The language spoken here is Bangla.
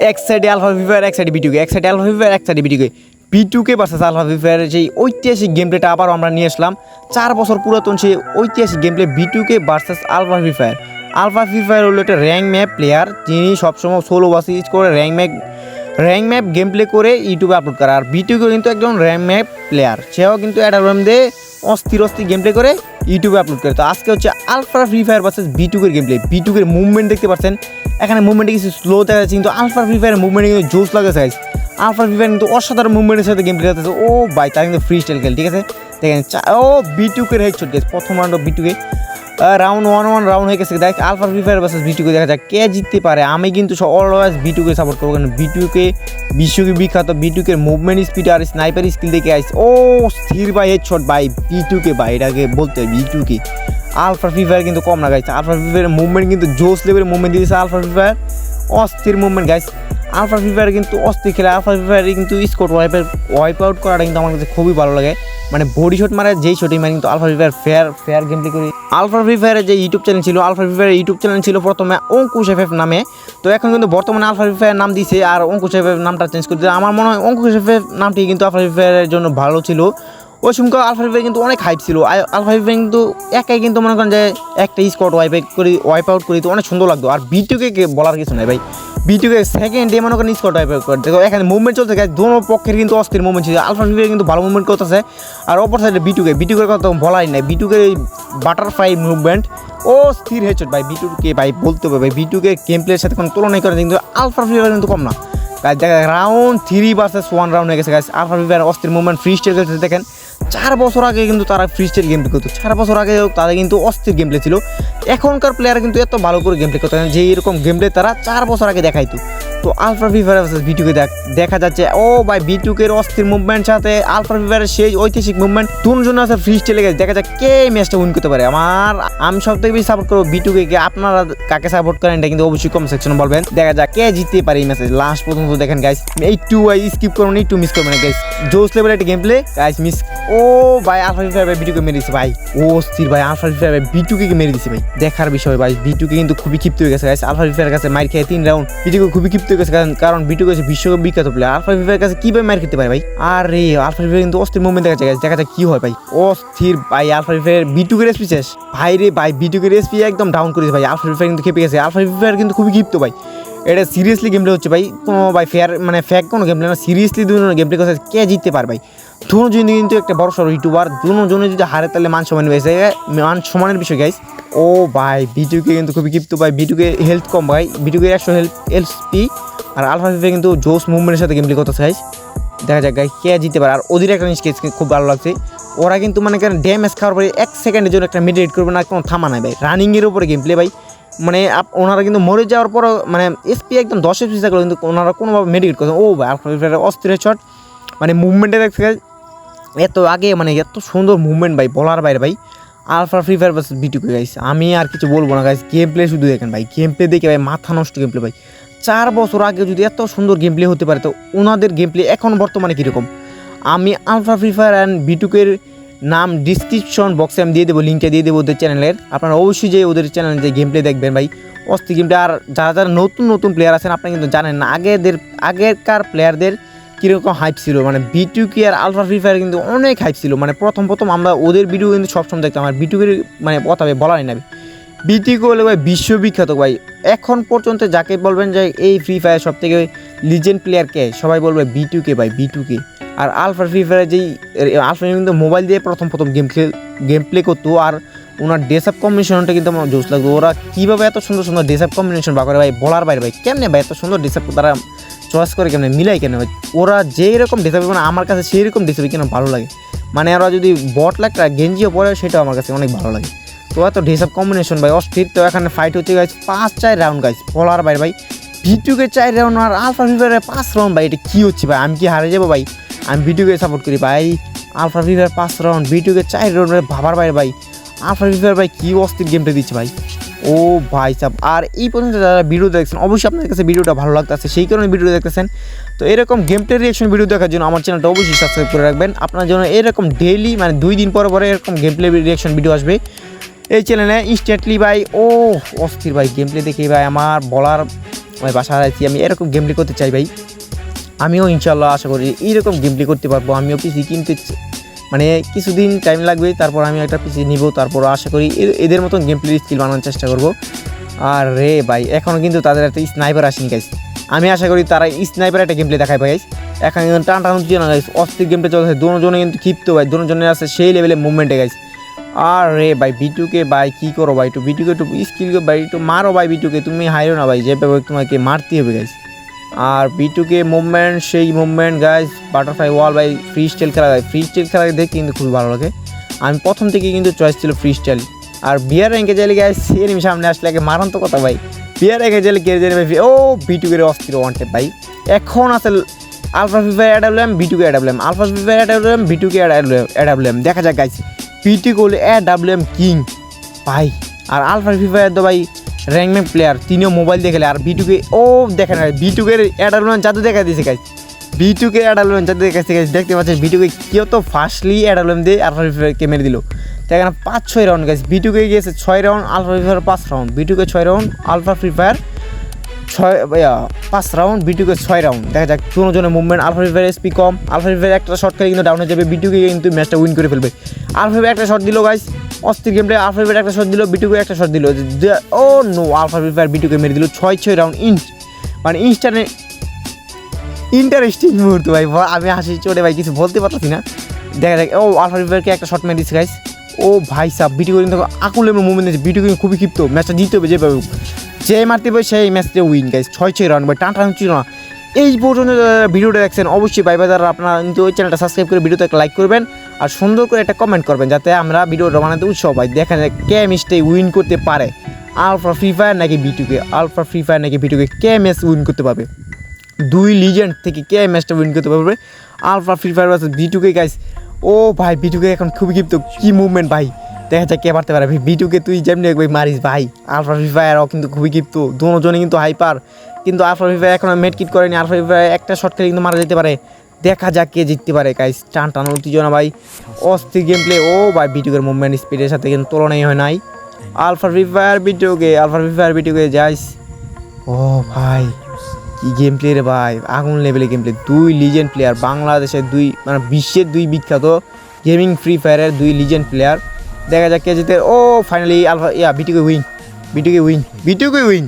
এক সাইডে আলফা ফিফার এক সাইডে বিটুকে এক সাইডে আলফা ফিফার এক সাইডে বিটুকে বিটুকে ভার্সেস আলফা ফিফারের সেই ঐতিহাসিক গেম প্লেটা আবারও আমরা নিয়ে আসলাম। চার বছর পুরাতন সেই ঐতিহাসিক game play B2K versus Alpha ফিফায়ার alpha ফিফায়ার হলো একটা র্যাঙ্ক ম্যাপ প্লেয়ার যিনি সবসময় ষোলো বাস ইউজ করে rank map rank map game play করে ইউটিউবে আপলোড করে। আর বিটুকে কিন্তু একজন র্যাঙ্ক ম্যাপ প্লেয়ার সেও কিন্তু একটা রুম দিয়ে অস্থির অস্থির গেম প্লে করে ইউটিউবে আপলোড করে। তো আজকে হচ্ছে আলফা ফ্রি ফায়ার ভার্সেস বিটুকের গেম প্লে বিটুকের মুভমেন্ট দেখতে পাচ্ছেন। এখানে মুভমেন্টে কিছু স্লো দেখা কিন্তু আলফা ফ্রি ফায়ারের মুভমেন্টে কিন্তু জোস লাগেছে গাইস আলফা ফ্রি ফায়ার কিন্তু অসাধারণ মুভমেন্টের সাথে গেম প্লে করতেছে। ও ভাই, তার কিন্তু ফ্রি স্টাইল খেল, ঠিক আছে? দেখেন ও বিটুকের হেড শট গেছে প্রথম round B2K round one one round হয়ে গেছে। দেখ Alpha Free Fire versus B2K দেখা যাক কে জিততে পারে। আমি কিন্তু অলওয়েজ বিটুকে সাপোর্ট করব, কারণ বিটুকে বিশ্বকে বিখ্যাত। বিটুকের মুভমেন্ট স্পিড আর স্নাইপার স্কিল দেখে আইস ও স্থির ভাই হেড শট ভাই বিটুকে ভাই, এটাকে বলতে হয় বিটুকে আলফা ফ্রি ফায়ার কিন্তু কম না গাইছে আলফা ফ্রি ফায়ারের মুভমেন্ট কিন্তু জোস লেভেলের মুভমেন্ট দিয়েছে আলফা ফ্রি ফায়ার অস্থির মুভমেন্ট গাইছে আলফা ফ্রি ফায়ার কিন্তু অস্থির খেলে আলফা ফ্রি ফায়ারে কিন্তু স্কোর ওয়াইপের ওয়াইপ আউট করাটা কিন্তু আমার কাছে খুবই ভালো লাগে মানে বডি শট মারে যেই শটই মানে কিন্তু Alpha Free Fire fair fair game play করি আলফা ফ্রি ফায়ারের যে ইউটিউব চ্যানেল ছিল আলফা ফ্রি ফায়ারের ইউটিউব চ্যানেল ছিল প্রথমে অঙ্কুশ এফ এফ নামে তো এখন কিন্তু বর্তমানে আলফা ফ্রি ফায়ার নাম দিয়েছে আর অঙ্কুশ এফ এফ নামটা চেঞ্জ করে দিয়েছে আমার মনে হয় অঙ্কুশ এফ এফ নামটি কিন্তু আলফা ফ্রি ফায়ারের জন্য ভালো ছিল ওই সময় আলফা ফিফার কিন্তু অনেক হাইপ ছিল। আলফা ফিফার কিন্তু একাই কিন্তু মনে করেন যে একটা স্কট ওয়াইপ করি ওয়াইপ আউট করি তো অনেক সুন্দর লাগতো। আর বিটুকে বলার কিছু নাই ভাই। বিটুকে সেকেন্ড ডে মনে করেন স্কট ওয়াইপ করে দেখো, এখানে মুভমেন্ট চলছে গাইজ দোনো পক্ষের কিন্তু অস্থির মুভমেন্ট ছিল। আলফা ফিফার কিন্তু ভালো মুভমেন্ট করতেছে। আর অপর সাইডে বিটুকে বিটুকের কথা বলাই নাই। বিটুকের এই বাটারফ্লাই মুভমেন্ট ও স্থির হয়েছে ভাই। বিটুকে ভাই, বলতে হবে ভাই। বিটুকে গেম সাথে কোনো তুলনাই করে কিন্তু আলফা ফিফার কিন্তু কম না। গাইজ দেখা round three versus one round হয়ে গেছে গাইজ আলফা ফিফার অস্থির মুভমেন্ট ফ্রি স্টাইল দেখেন। চার বছর আগে কিন্তু তারা ফ্রি স্টাইল গেম প্লে করতো চার বছর আগে তাদের কিন্তু অস্থির গেম প্লে ছিল। এখনকার প্লেয়ার কিন্তু এত ভালো করে গেম প্লে করতো যে এরকম গেম প্লে তারা চার বছর আগে দেখাইতো। তো আলফা ফিফার বিটুকে দেখ, দেখা যাচ্ছে, ও ভাই বিটুকের অস্থির মুভমেন্ট সাথে আলফা ফিফারের সেই ঐতিহাসিক মুভমেন্ট দুজন আছে ফ্রি স্টাইলে গেছে, দেখা যাক কে ম্যাচটা উইন করতে পারে। আমার, আমি সব থেকে বেশি সাপোর্ট করব বিটুকে আপনারা কাকে সাপোর্ট করেন এটা কিন্তু অবশ্যই কম সেকশনে বলবেন। দেখা যাক কে জিততে পারে এই ম্যাচে লাস্ট পর্যন্ত দেখেন গাইস এই টু আই স্কিপ করুন, এই টু মিস করবেন না গাইস জোস লেভেল একটা গেম প্লে গাইস মিস ও ভাই আলফা ফিফার ভাই বিটুকে মেরে দিছে, ভাই। ও স্থির ভাই আলফা ফিফার ভাই বিটুকে মেরে দিছে, ভাই। দেখার বিষয়, ভাই বিটুকে কিন্তু খুবই ক্ষিপ্ত হয়ে গেছে গাইস আলফা ফিফার কাছে মার খেয়ে তিন রাউন্ড বিটুকে খুবই ক্ষিপ্ত হয়ে গেছে কারণ বিটু হচ্ছে বিশ্বকাপ বিখ্যাত প্লেয়ার আলফা ফিফার কাছে কীভাবে মার খেতে পারে ভাই? আরে, আলফা ফিফার কিন্তু অস্থির মুভমেন্ট দেখা যায় দেখা যায় কি হয় ভাই। অস্থির ভাই, আলফা ফিফার বিটুকের রেসপি শেষ। ভাই রে ভাই বিটুকের এসপি একদম ডাউন করেছে ভাই। আলফা ফিফার কিন্তু খেপে গেছে। আলফা ফিফার কিন্তু খুবই গিপ্ত ভাই। এটা সিরিয়াসলি গেমটা হচ্ছে ভাই। কোনো ভাই ফেয়ার মানে ফ্যাক কোনো গেম না। সিরিয়াসলি দুজন গেম প্লে করছে। কে জিততে পারে ভাই? দুজন কিন্তু একটা বড় সড়ো ইউটিউবার দুজনে যদি হারে তাহলে মান সমান বেসে মান সম্মানের বিষয় গাইস ও ভাই বিটুকে কিন্তু খুবই ক্ষিপ্ত ভাই। বিটুকে হেলথ কম, ভাই। বিটুকে একশো হেলথ এলসপি আর আলফা ফিফা কিন্তু জোস মুভমেন্টের সাথে গেম প্লে করতে চাইস দেখা যাক গাই কে জিততে পারে। আর ওদের একটা জিনিস খুব ভালো লাগছে। ওরা কিন্তু মানে কেন ড্যামেজ খাওয়ার পরে এক সেকেন্ডের জন্য একটা মেডিটেট করবে না, কোনো থামা নাই, ভাই। রানিংয়ের উপরে গেম প্লে ভাই। মানে আপ- ওনারা কিন্তু মরে যাওয়ার পরও মানে এসপি একদম দশ এসপি থাকল কিন্তু ওনারা কোনোভাবে মেডিকেট করছে ও ভাই আলফা ফিফার অস্থির শট মানে মুভমেন্টে দেখতে এত আগে মানে এত সুন্দর মুভমেন্ট ভাই, বলার বাইরে ভাই। Alpha Free Fire versus B2K guys আমি আর কিছু বলব না গাইস গেম প্লে শুধু দেখেন ভাই। গেম প্লে দেখে ভাই, মাথা নষ্ট গেম প্লে ভাই। চার বছর আগে যদি এত সুন্দর গেম প্লে হতে পারে, তো ওনাদের গেম প্লে এখন বর্তমানে কীরকম? আমি আলফা ফ্রি ফায়ার অ্যান্ড বিটুকের নাম ডিসক্রিপশন বক্সে আমি দিয়ে দেবো লিঙ্কটা দিয়ে দেবো ওদের চ্যানেলের আপনারা অবশ্যই যে ওদের চ্যানেলে যে গেম প্লে দেখবেন ভাই। অস্থি গেম প্লে আর যারা যারা নতুন নতুন প্লেয়ার আছেন আপনি কিন্তু জানেন না, আগেদের, আগেরকার প্লেয়ারদের কীরকম হাইপ ছিল? মানে বিটুকি আর আলফা ফ্রি ফায়ার কিন্তু অনেক হাইপ ছিল। মানে প্রথম প্রথম আমরা ওদের ভিডিও কিন্তু সবসময় দেখতাম। আর বিটুকের মানে কথা বলারই না বিটিকে হলে ভাই বিশ্ববিখ্যাত ভাই। এখন পর্যন্ত যাকে বলবেন যে এই ফ্রি ফায়ার সব থেকে লিজেন্ড প্লেয়ার কে, সবাই বলবে বিটুকে ভাই বিটুকে আর আলফা ফ্রি ফায়ার যেই আলফা কিন্তু মোবাইল দিয়ে প্রথম প্রথম গেম খেল গেম প্লে করতো। আর ওনার ড্রেস আপ কম্বিনেশনটা কিন্তু আমার জোস লাগতো। ওরা কীভাবে এত সুন্দর সুন্দর ড্রেস আপ কম্বিনেশন বা করে ভাই, বলার বাইরে ভাই, কেমনে ভাই এত সুন্দর ড্রেস আপ তারা চয়েস করে কেমনে, মিলাই কেন ভাই, ওরা যেই রকম ড্রেস আপ মানে আমার কাছে সেই রকম ড্রেস আপ কেন ভালো লাগে। মানে ওরা যদি বট লাগটা গেঞ্জিও পরে, সেটাও আমার কাছে অনেক ভালো লাগে। তো এত ড্রেস কম্বিনেশন ভাই, অস্থির। তো এখানে ফাইট হচ্ছে গাইজ পাঁচ, চার রাউন্ড গাইজ বলার বাইরে ভাই ভিডিওকে চার রাউন্ড আর আলফা ফিভারের পাঁচ রাউন্ড ভাই, এটা কী হচ্ছে, ভাই? আমি কি হারে যাব, ভাই? আমি ভিডিওকে সাপোর্ট করি, ভাই। আলফা ফিভার পাঁচ রাউন্ড ভিডিওকে চার রাউন্ড ভাবার বাইরে, ভাই। আলফা ফিভার ভাই, কী অস্থির গেমটা দিচ্ছে, ভাই। ও ভাই সাব, আর এই পর্যন্ত যারা ভিডিও দেখছেন, অবশ্যই আপনাদের কাছে ভিডিওটা ভালো লাগতেছে, সেই কারণে ভিডিও দেখতেছেন। তো এরকম গেম প্লে রিয়েকশন ভিডিও দেখার জন্য আমার চ্যানেলটা অবশ্যই সাবস্ক্রাইব করে রাখবেন। আপনার জন্য এরকম ডেইলি মানে দুই দিন পরে পরে এরকম গেম প্লে রিয়েকশন ভিডিও আসবে। এই চ্যানেলে ইনস্ট্যান্টলি ভাই ও অস্থির ভাই গেম প্লে দেখে ভাই আমার বলার আমি বাসা হারাইছি আমি এরকম গেম প্লে করতে চাই ভাই। আমিও ইনশাল্লাহ আশা করি এইরকম গেম প্লে করতে পারব, আমিও পিসি কিনতে মানে কিছুদিন টাইম লাগবে, তারপর আমি একটা পিসি নিব, তারপর আশা করি এদের মতন গেম প্লে স্কিল বানানোর চেষ্টা করব। আর রে ভাই এখনও কিন্তু তাদের একটা স্নাইপার আসেনি গাইস আমি আশা করি তারা স্নাইপার একটা গেম প্লে দেখায় guys। এখন টান টান হচ্ছে না গাইস অস্থির গেম প্লে চলছে, দুজনে কিন্তু ক্ষিপ্ত, ভাই। দুজনের আছে সেই লেভেলে মুভমেন্টে গাইস আর রে ভাই বিটুকে ভাই, কি করো ভাই? একটু বিটুকে একটু স্কিল ভাই, একটু মারো, ভাই বিটুকে তুমি হাইরো না, ভাই। যেভাবে তোমাকে মারতে হবে গাইস আর বিটুকে মুভমেন্ট সেই movement guys butterfly wall by free style খেলা গাই ফ্রি স্টাইল খেলা দেখে কিন্তু খুবই ভালো লাগে। আমি প্রথম থেকে কিন্তু চয়েস ছিল ফ্রি স্টাইল আর বিয়ার র্যাঙ্কে যাইলে গাইজ এনিমি সামনে আসলে আগে মারান তো কথা, ভাই। বিয়ার র্যাঙ্কে যাইলে কে জানি, ভাই, ও বিটুকের অস্থির ওয়ান টেপ ভাই। এখন আছে আলফা ফিফার অ্যাডাবলাম বিটুকে অ্যাডাবলাম আলফা ফিফার অ্যাডাবলাম বিটুকে অ্যাডাবলাম দেখা যাক গাইজ বিটুকে হলে অ্যাডাবলাম কিং ভাই। আর আলফা ফ্রি ফায়ার তো, ভাই র্যাঙ্কম্যান প্লেয়ার তিনিও মোবাইল দেখলে আর বিটুকে ও দেখে না বিটুকের অ্যাডালমেন্ট জাদু দেখা দিয়েছে গাইজ বিটুকে অ্যাডালমেন্ট জাদু দেখাচ্ছে গাইজ দেখতে পাচ্ছেন বিটুকে কেউ তো ফার্স্টলি অ্যাডালমেন্ট দিয়ে আলফা ফ্রি ফায়ারকে মেরে দিল তো এখানে পাঁচ ছয় রাউন্ড গাইজ বিটুকে গিয়েছে ছয় রাউন্ড আলফা ফ্রি ফায়ার পাঁচ রাউন্ড বিটুকে ছয় রাউন্ড আলফা ফ্রি ফায়ার ছয় পাঁচ রাউন্ড বিটুকে ছয় রাউন্ড দেখা যাক কোনো জনের মুভমেন্ট আলফা ফিফার এসপি কম আলফা ফিফার একটা শট খেলে কিন্তু ডাউন হয়ে যাবে বিটুকে কিন্তু ম্যাচটা উইন করে ফেলবে আলফা ফিফার একটা শট দিল গাইস অস্থির গেম প্লে আলফা ফিফার একটা শট দিল বিটুকে একটা শট দিল। ও নো আলফা ফিফার বিটুকে মেরে দিল। ছয় ছয় রাউন্ড ইঞ্চ মানে ইনস্টানে ইন্টারেস্টিং মুহূর্ত ভাই আমি হাসি চড়ে ভাই, কিছু বলতে পারতেছি না। দেখা যাক, ও আলফা ফিফারকে একটা শট মেরে দিচ্ছে গাইস ও ভাই সাহ বিটুকে কিন্তু আকুলের মুভমেন্ট দিচ্ছে বিটুকে খুবই ক্ষিপ্ত ম্যাচটা জিততে হবে যেভাবে হোক। যে মারতে পারে, সেই ম্যাচটা উইন গাইস ছয় ছয় রাউন্ড ভাই টান টান ছিল না। এই পর্যন্ত ভিডিওটা দেখছেন, অবশ্যই ভাই ভাই, যারা আপনারা কিন্তু ওই চ্যানেলটা সাবস্ক্রাইব করে ভিডিওতে একটা লাইক করবেন। আর সুন্দর করে একটা কমেন্ট করবেন যাতে আমরা ভিডিওটা বানাতে উৎসাহ পাই দেখা যায় কে ম্যাচটাই উইন করতে পারে। আলফা ফ্রি ফায়ার নাকি বিটুকে আলফা ফ্রি ফায়ার নাকি বিটুকে কে ম্যাচ উইন করতে পারবে। দুই লিজেন্ড থেকে কে ম্যাচটা উইন করতে পারবে। Alpha Free Fire versus B2K guys ও ভাই বিটুকে এখন খুবই ক্ষিপ্ত। কী মুভমেন্ট ভাই? দেখা যাক কে পারতে পারে। বিটুকে তুই যেমনি ভাই মারিস ভাই। আলফা ফ্রি ফায়ারও কিন্তু খুবই ক্ষিপ্ত। দুজনে কিন্তু হাইপার কিন্তু আলফা ফ্রি ফায়ার এখন মেট কিট করেনি। আলফা ফ্রি ফায়ার একটা শট খেলে কিন্তু মারা যেতে পারে। দেখা যাক কে জিততে পারে গাইস টান টান উত্তেজনা ভাই। অস্থির গেম প্লে ও ভাই বিটুকের মুভমেন্ট স্পিডের সাথে কিন্তু তুলনাই হয় নাই। Alpha Free Fire B2K Alpha Free Fire B2K guys ও ভাই, কি গেম প্লে রে ভাই। আগুন লেভেলে গেম প্লে দুই লিজেন্ড প্লেয়ার বাংলাদেশের দুই মানে বিশ্বের দুই বিখ্যাত গেমিং ফ্রি ফায়ারের দুই লিজেন্ড প্লেয়ার দেখা যাক কে জিতে। ও ফাইনালি আলফা ইয়া B2K win B2K win B2K win